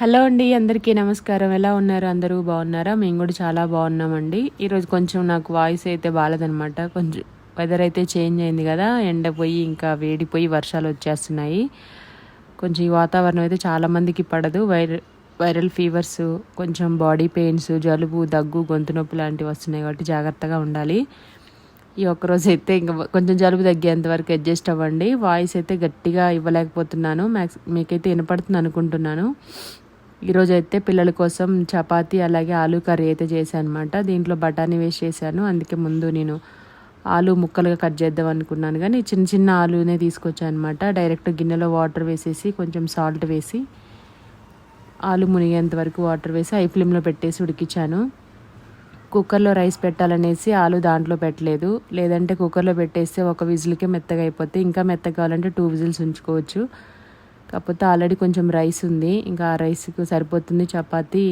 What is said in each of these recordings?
Hello అండి అందరికీ నమస్కారం. ఎలా ఉన్నారు? అందరూ బాగున్నారా? మేము కూడా చాలా బాగున్నామండి. ఈరోజు కొంచెం నాకు వాయిస్ అయితే బాగాలేదనమాట కొంచెం వెదర్ అయితే చేంజ్ అయింది కదా. ఎండ పోయి ఇంకా వేడిపోయి వర్షాలు వచ్చేస్తున్నాయి. కొంచెం ఈ వాతావరణం అయితే చాలామందికి పడదు. వైర వైరల్ ఫీవర్స్ కొంచెం బాడీ పెయిన్స్ జలుబు దగ్గు గొంతు నొప్పి లాంటివి వస్తున్నాయి కాబట్టి జాగ్రత్తగా ఉండాలి. ఈ ఒక్కరోజు అయితే ఇంకా కొంచెం జలుబు తగ్గేంత వరకు అడ్జస్ట్ అవ్వండి. వాయిస్ అయితే గట్టిగా ఇవ్వలేకపోతున్నాను. మ్యాక్స్ మీకైతే వినపడుతుంది అనుకుంటున్నాను. ఈరోజు అయితే పిల్లల కోసం చపాతి అలాగే ఆలు కర్రీ అయితే చేశాను అనమాట దీంట్లో బఠానీ వేసి చేశాను. అందుకే ముందు నేను ఆలు ముక్కలుగా కట్ చేద్దాం అనుకున్నాను కానీ చిన్న చిన్న ఆలునే తీసుకొచ్చాను అనమాట డైరెక్ట్ గిన్నెలో వాటర్ వేసేసి కొంచెం సాల్ట్ వేసి ఆలు మునిగేంత వరకు వాటర్ వేసి ఐ ఫ్లేమ్లో పెట్టేసి ఉడికించాను. కుక్కర్లో రైస్ పెట్టాలనేసి ఆలు దాంట్లో పెట్టలేదు. లేదంటే కుక్కర్లో పెట్టేస్తే ఒక విజిల్కే మెత్తగా అయిపోతే ఇంకా మెత్తగా కావాలంటే టూ విజిల్స్ ఉంచుకోవచ్చు. కాకపోతే ఆల్రెడీ కొంచెం రైస్ ఉంది. ఇంకా ఆ రైస్కి సరిపోతుంది చపాతి.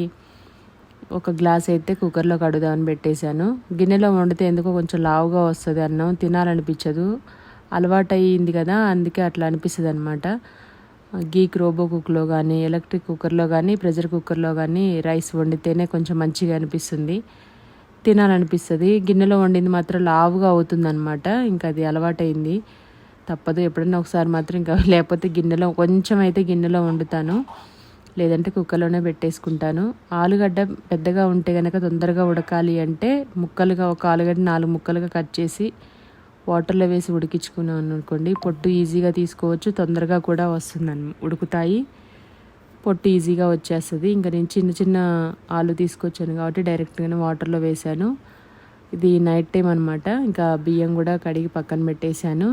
ఒక గ్లాస్ అయితే కుక్కర్లో కడుదామని పెట్టేశాను. గిన్నెలో వండితే ఎందుకో కొంచెం లావుగా వస్తుంది అన్నం. తినాలనిపించదు. అలవాటు అయ్యింది కదా అందుకే అట్లా అనిపిస్తుంది అనమాట గీక్ రోబో కుక్లో కానీ ఎలక్ట్రిక్ కుక్కర్లో కానీ ప్రెషర్ కుక్కర్లో కానీ రైస్ వండితేనే కొంచెం మంచిగా అనిపిస్తుంది. తినాలనిపిస్తుంది. గిన్నెలో వండింది మాత్రం లావుగా అవుతుంది అనమాట ఇంకా అది అలవాటైంది తప్పదు. ఎప్పుడైనా ఒకసారి మాత్రం ఇంకా లేకపోతే గిన్నెలో కొంచెం అయితే గిన్నెలో వండుతాను. లేదంటే కుక్కర్లోనే పెట్టేసుకుంటాను. ఆలుగడ్డ పెద్దగా ఉంటే కనుక తొందరగా ఉడకాలి అంటే ముక్కలుగా ఒక ఆలుగడ్డ నాలుగు ముక్కలుగా కట్ చేసి వాటర్లో వేసి ఉడికించుకున్నాను అనుకోండి. పొట్టు ఈజీగా తీసుకోవచ్చు. తొందరగా కూడా వస్తుంది ఉడుకుతాయి. పొట్టు ఈజీగా వచ్చేస్తుంది. ఇంకా నేను చిన్న చిన్న ఆలు తీసుకొచ్చాను కాబట్టి డైరెక్ట్గానే వాటర్లో వేశాను. ఇది నైట్ టైం అనమాట ఇంకా బియ్యం కూడా కడిగి పక్కన పెట్టేశాను.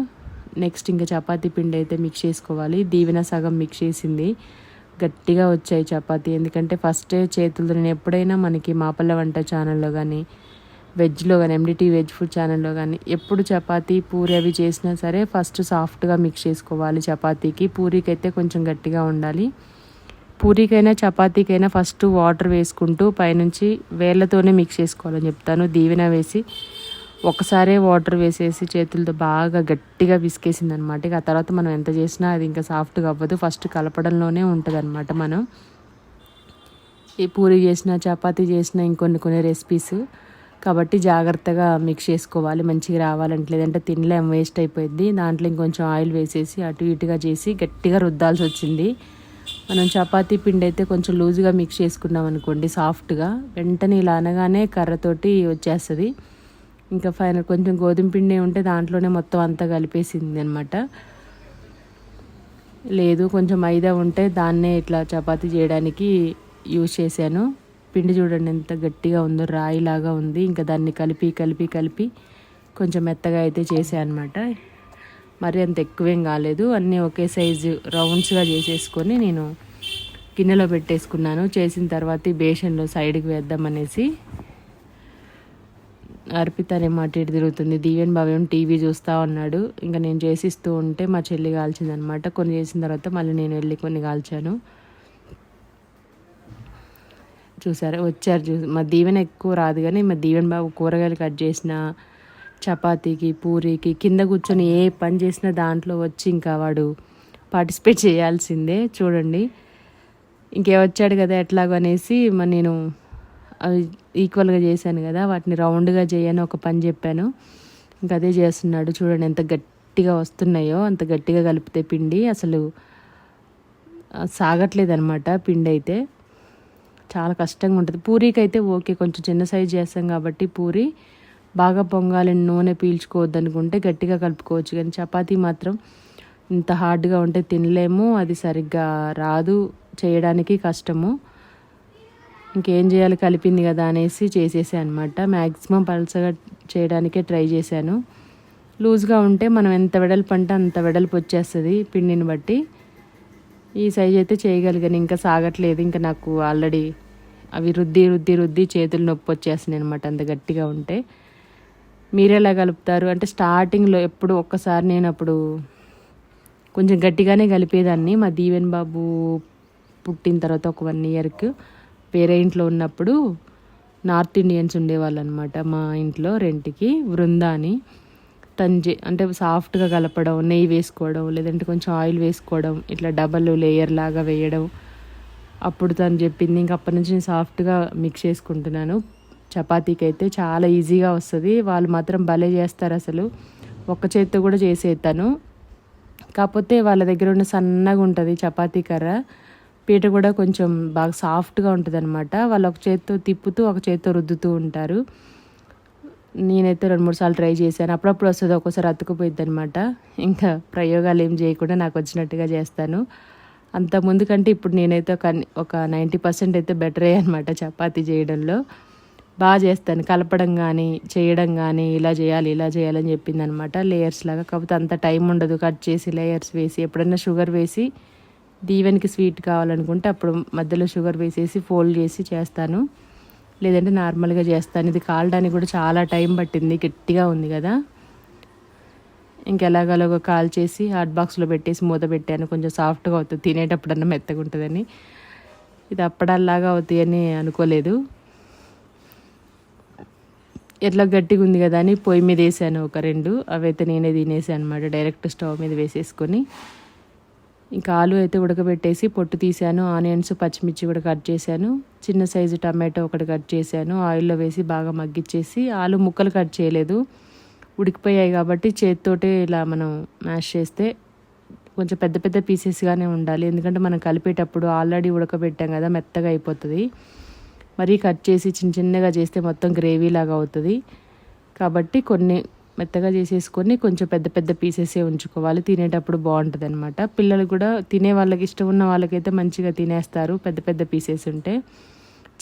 నెక్స్ట్ ఇంకా చపాతీ పిండి అయితే మిక్స్ చేసుకోవాలి. దీవెన సగం మిక్స్ చేసింది. గట్టిగా వచ్చాయి చపాతీ. ఎందుకంటే ఫస్ట్ చేతులతో నేను ఎప్పుడైనా మనకి మాపల్ల వంట ఛానల్లో కానీ వెజ్లో కానీ ఎండిటీ వెజ్ ఫుడ్ ఛానల్లో కానీ ఎప్పుడు చపాతీ పూరి అవి చేసినా సరే ఫస్ట్ సాఫ్ట్గా మిక్స్ చేసుకోవాలి చపాతీకి. పూరీకి అయితే కొంచెం గట్టిగా ఉండాలి. పూరీకైనా చపాతీకైనా ఫస్ట్ వాటర్ వేసుకుంటూ పైనుంచి వేళ్ళతోనే మిక్స్ చేసుకోవాలని చెప్తాను. దీవెన వేసి ఒకసారే వాటర్ వేసేసి చేతులతో బాగా గట్టిగా విసికేసింది అనమాట ఇక ఆ తర్వాత మనం ఎంత చేసినా అది ఇంకా సాఫ్ట్గా అవ్వదు ఫస్ట్ కలపడంలోనే ఉంటుంది అనమాట మనం. ఈ పూరి చేసిన చపాతీ చేసిన ఇంకొన్ని కొన్ని రెసిపీస్ కాబట్టి జాగ్రత్తగా మిక్స్ చేసుకోవాలి. మంచిగా రావాలంటే లేదంటే తినలేం వేస్ట్ అయిపోయింది. దాంట్లో ఇంకొంచెం ఆయిల్ వేసేసి అటు ఇటుగా చేసి గట్టిగా రుద్దాల్సి వచ్చింది. మనం చపాతీ పిండి అయితే కొంచెం లూజ్గా మిక్స్ చేసుకున్నాం అనుకోండి సాఫ్ట్గా వెంటనే ఇలా అనగానే కర్రతోటి వచ్చేస్తుంది. ఇంకా ఫైనల్ కొంచెం గోధుమ పిండి ఉంటే దాంట్లోనే మొత్తం అంతా కలిపేసింది అనమాట లేదు కొంచెం మైదా ఉంటే దాన్నే ఇట్లా చపాతీ చేయడానికి యూజ్ చేశాను. పిండి చూడండి ఎంత గట్టిగా ఉందో రాయిలాగా ఉంది. ఇంకా దాన్ని కలిపి కలిపి కలిపి కొంచెం మెత్తగా అయితే చేసాను అనమాట మరి అంత ఎక్కువేం కాలేదు. అన్నీ ఒకే సైజు రౌండ్స్గా చేసేసుకొని నేను గిన్నెలో పెట్టేసుకున్నాను. చేసిన తర్వాత బేషన్లో సైడ్కి వేద్దామనేసి అర్పితనేమో అటు ఇటు తిరుగుతుంది. దీవెన్ భవ్యం టీవీ చూస్తూ ఉన్నాడు. ఇంకా నేను చేసిస్తూ ఉంటే మా చెల్లి కాల్చిందనమాట. కొన్ని చేసిన తర్వాత మళ్ళీ నేను వెళ్ళి కొన్ని కాల్చాను. చూసారు? వచ్చారు చూ మా దీవెన ఎక్కువ రాదు కానీ మా దీవెన్ బాబు కూరగాయలు కట్ చేసిన చపాతీకి పూరీకి కింద కూర్చొని ఏ పని చేసినా దాంట్లో వచ్చి ఇంకా వాడు పార్టిసిపేట్ చేయాల్సిందే. చూడండి. ఇంకే వచ్చాడు కదా ఎట్లాగో అనేసి మరి నేను ఈక్వల్గా చేశాను కదా వాటిని రౌండ్గా చేయని ఒక పని చెప్పాను. ఇంకా అదే చేస్తున్నాడు. చూడండి ఎంత గట్టిగా వస్తున్నాయో అంత గట్టిగా కలిపితే పిండి అసలు సాగట్లేదు అనమాట పిండి అయితే. చాలా కష్టంగా ఉంటుంది. పూరీకి అయితే ఓకే కొంచెం చిన్న సైజ్ చేస్తాం కాబట్టి పూరి. బాగా పొంగాలి నూనె పీల్చుకోవద్దు అనుకుంటే గట్టిగా కలుపుకోవచ్చు కానీ చపాతీ మాత్రం ఇంత హార్డ్గా ఉంటే తినలేము అది సరిగ్గా రాదు చేయడానికి కష్టము. ఇంకేం చేయాలి? కలిపింది కదా అనేసి చేసేసాను అనమాట మ్యాక్సిమం పలసగా చేయడానికే ట్రై చేశాను. లూజ్గా ఉంటే మనం ఎంత వెడల్పు అంటే అంత వెడల్పు వచ్చేస్తుంది పిండిని బట్టి. ఈ సైజ్ అయితే చేయగలిగాను. ఇంకా సాగట్లేదు. ఇంకా నాకు ఆల్రెడీ అవి రుద్ది రుద్ది రుద్ది చేతులు నొప్పి వచ్చేస్తున్నాయి అనమాట అంత గట్టిగా ఉంటే. మీరు ఎలా కలుపుతారు? అంటే స్టార్టింగ్లో ఎప్పుడు ఒక్కసారి నేను అప్పుడు కొంచెం గట్టిగానే కలిపేదాన్ని. మా దీవెన్ బాబు పుట్టిన తర్వాత ఒక వన్ ఇయర్కి. వేరే ఇంట్లో ఉన్నప్పుడు నార్త్ ఇండియన్స్ ఉండేవాళ్ళు అనమాట మా ఇంట్లో రెంట్కి వృందాని తంజి అంటే సాఫ్ట్గా కలపడం నెయ్యి వేసుకోవడం లేదంటే కొంచెం ఆయిల్ వేసుకోవడం ఇట్లా డబల్ లేయర్ లాగా వేయడం. అప్పుడు తను చెప్పింది ఇంక అప్పటి నుంచి నేను సాఫ్ట్గా మిక్స్ చేసుకుంటున్నాను. చపాతీకి అయితే చాలా ఈజీగా వస్తుంది. వాళ్ళు మాత్రం భలే చేస్తారు అసలు. ఒక్క చేత్తో కూడా చేసేస్తాను కాకపోతే వాళ్ళ దగ్గర ఉన్న సన్నగా ఉంటుంది చపాతీ కర్ర. పీట కూడా కొంచెం బాగా సాఫ్ట్గా ఉంటుంది అనమాట వాళ్ళు ఒక చేత్తో తిప్పుతూ ఒక చేత్తో రుద్దుతూ ఉంటారు. నేనైతే రెండు మూడు సార్లు ట్రై చేశాను. అప్పుడప్పుడు వస్తుంది ఒక్కోసారి అతుకుపోయింది అనమాట ఇంకా ప్రయోగాలు ఏం చేయకుండా నాకు వచ్చినట్టుగా చేస్తాను. అంత ముందు కంటే ఇప్పుడు నేనైతే ఒక ఒక నైంటీ పర్సెంట్ అయితే బెటరే అనమాట చపాతి చేయడంలో. బాగా చేస్తాను. కలపడం కానీ చేయడం కానీ ఇలా చేయాలి ఇలా చేయాలని చెప్పింది అనమాట లేయర్స్ లాగా. కాకపోతే అంత టైం ఉండదు. కట్ చేసి లేయర్స్ వేసి ఎప్పుడైనా షుగర్ వేసి దీవెనికి స్వీట్ కావాలనుకుంటే అప్పుడు మధ్యలో షుగర్ వేసేసి ఫోల్డ్ చేసి చేస్తాను. లేదంటే నార్మల్గా చేస్తాను. ఇది కాలడానికి కూడా చాలా టైం పట్టింది. గట్టిగా ఉంది కదా. ఇంకెలాగలాగో కాల్ చేసి హాట్ బాక్స్లో పెట్టేసి మూత పెట్టాను. కొంచెం సాఫ్ట్గా అవుతుంది. తినేటప్పుడన్నా మెత్తగా ఉంటుందని. ఇది అప్పడాల్లాగా అవుతాయి అని అనుకోలేదు. ఎట్లా గట్టిగా ఉంది కదా అని పొయ్యి మీద వేసాను ఒక రెండు. అవైతే నేనే తినేసాను అనమాట డైరెక్ట్ స్టవ్ మీద వేసేసుకొని. ఇంకా ఆలు అయితే ఉడకబెట్టేసి పొట్టు తీసాను ఆనియన్స్ పచ్చిమిర్చి కూడా కట్ చేశాను. చిన్న సైజు టమాటో ఒకటి కట్ చేశాను. ఆయిల్లో వేసి బాగా మగ్గిచ్చేసి ఆలు ముక్కలు కట్ చేయలేదు. ఉడికిపోయాయి కాబట్టి చేతితోటే ఇలా మనం మ్యాష్ చేస్తే కొంచెం పెద్ద పెద్ద పీసెస్గానే ఉండాలి. ఎందుకంటే మనం కలిపేటప్పుడు ఆల్రెడీ ఉడకబెట్టాం కదా మెత్తగా అయిపోతుంది. మరీ కట్ చేసి చిన్న చిన్నగా చేస్తే మొత్తం గ్రేవీ లాగా అవుతుంది. కాబట్టి కొన్ని మెత్తగా చేసేసుకొని కొంచెం పెద్ద పెద్ద పీసెసే ఉంచుకోవాలి. తినేటప్పుడు బాగుంటుంది అనమాట పిల్లలు కూడా తినే వాళ్ళకి ఇష్టం ఉన్న వాళ్ళకైతే మంచిగా తినేస్తారు. పెద్ద పెద్ద పీసెస్ ఉంటే.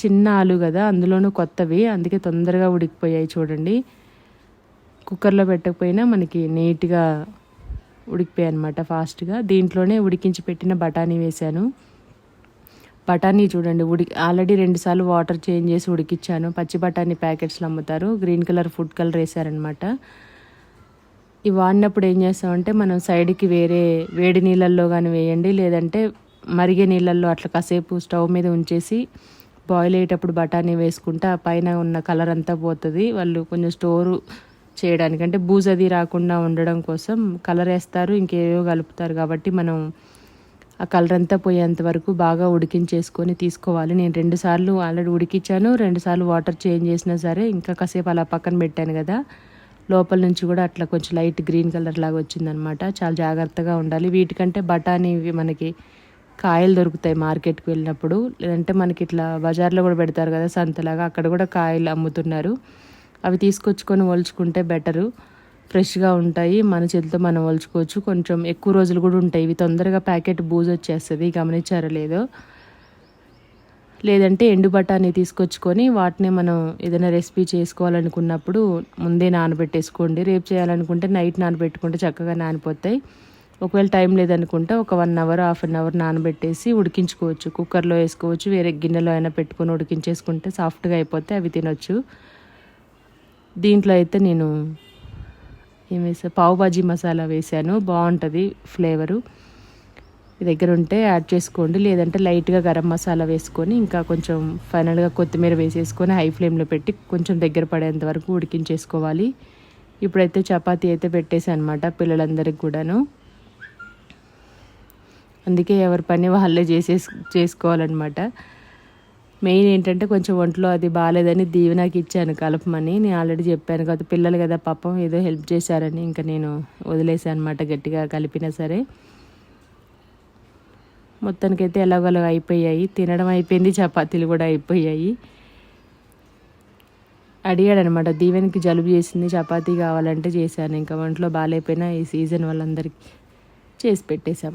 చిన్న ఆలు కదా అందులోనూ కొత్తవి. అందుకే తొందరగా ఉడికిపోయాయి చూడండి. కుక్కర్లో పెట్టకపోయినా మనకి నీట్గా ఉడికిపోయాయి అనమాట ఫాస్ట్గా. దీంట్లోనే ఉడికించి పెట్టిన బఠానీ వేశాను. బఠానీ చూడండి ఉడికి ఆల్రెడీ రెండుసార్లు వాటర్ చేంజ్ చేసి ఉడికిచ్చాను. పచ్చి బఠానీ ప్యాకెట్స్లో అమ్ముతారు. గ్రీన్ కలర్ ఫుడ్ కలర్ వేసారనమాట ఇవి వాడినప్పుడు ఏం చేస్తామంటే మనం సైడ్కి వేరే వేడి నీళ్ళల్లో కానీ వేయండి లేదంటే మరిగే నీళ్ళల్లో అట్లా కాసేపు స్టవ్ మీద ఉంచేసి బాయిల్ అయ్యేటప్పుడు బఠానీ వేసుకుంటే ఆ పైన ఉన్న కలర్ అంతా పోతుంది. వాళ్ళు కొంచెం స్టోరు చేయడానికి అంటే బూజది రాకుండా ఉండడం కోసం కలర్ వేస్తారు ఇంకేవో కలుపుతారు. కాబట్టి మనం ఆ కలర్ అంతా పోయేంత వరకు బాగా ఉడికించేసుకొని తీసుకోవాలి. నేను రెండు సార్లు ఆల్రెడీ ఉడికించాను రెండుసార్లు వాటర్ చేంజ్ చేసినా సరే ఇంకా కాసేపు అలా పక్కన పెట్టాను కదా. లోపల నుంచి కూడా అట్లా కొంచెం లైట్ గ్రీన్ కలర్ లాగా వచ్చిందనమాట చాలా జాగ్రత్తగా ఉండాలి. వీటికంటే బఠానీ మనకి కాయలు దొరుకుతాయి మార్కెట్కి వెళ్ళినప్పుడు. లేదంటే మనకి ఇట్లా బజార్లో కూడా పెడతారు కదా సంతలాగా అక్కడ కూడా కాయలు అమ్ముతున్నారు. అవి తీసుకొచ్చుకొని ఒలుచుకుంటే బెటరు. ఫ్రెష్గా ఉంటాయి. మన చేతితో మనం ఒలుచుకోవచ్చు కొంచెం ఎక్కువ రోజులు కూడా ఉంటాయి. ఇవి తొందరగా ప్యాకెట్ బూజ్ వచ్చేస్తుంది. గమనించారో లేదో. లేదంటే ఎండు బఠానీ తీసుకొచ్చుకొని వాటిని మనం ఏదైనా రెసిపీ చేసుకోవాలనుకున్నప్పుడు ముందే నానబెట్టేసుకోండి. రేపు చేయాలనుకుంటే నైట్ నానబెట్టుకుంటే చక్కగా నానిపోతాయి. ఒకవేళ టైం లేదనుకుంటే ఒక one hour half an hour నానబెట్టేసి ఉడికించుకోవచ్చు. కుక్కర్లో వేసుకోవచ్చు. వేరే గిన్నెలో అయినా పెట్టుకొని ఉడికించేసుకుంటే సాఫ్ట్గా అయిపోతే అవి తినొచ్చు. దీంట్లో అయితే నేను ఏం వేసా పావు బాజీ మసాలా వేసాను బాగుంటుంది ఫ్లేవరు. దగ్గర ఉంటే యాడ్ చేసుకోండి. లేదంటే లైట్గా గరం మసాలా వేసుకొని ఇంకా కొంచెం ఫైనల్గా కొత్తిమీర వేసేసుకొని హై ఫ్లేమ్లో పెట్టి కొంచెం దగ్గర పడేంత వరకు ఉడికించేసుకోవాలి. ఇప్పుడైతే చపాతీ అయితే పెట్టేసి అనమాట పిల్లలందరికి కూడాను. అందుకే ఎవరి పని వాళ్ళే చేసేసి చేసుకోవాలన్నమాట. మెయిన్ ఏంటంటే కొంచెం ఒంట్లో అది బాగాలేదని దీవెనకి ఇచ్చాను కలపమని. నేను ఆల్రెడీ చెప్పాను కదా పిల్లలు కదా పాపం ఏదో హెల్ప్ చేశారని ఇంకా నేను వదిలేసాను అనమాట గట్టిగా కలిపినా సరే. మొత్తానికైతే ఎలాగోలాగ అయిపోయాయి. తినడం అయిపోయింది చపాతీలు కూడా అయిపోయాయి. అడిగాడు అనమాట దీవెనికి జలుబు చేసింది చపాతీ కావాలంటే చేశాను ఇంకా ఒంట్లో బాగాలేకపోయినా ఈ సీజన్ వాళ్ళందరికీ చేసి పెట్టేశాం.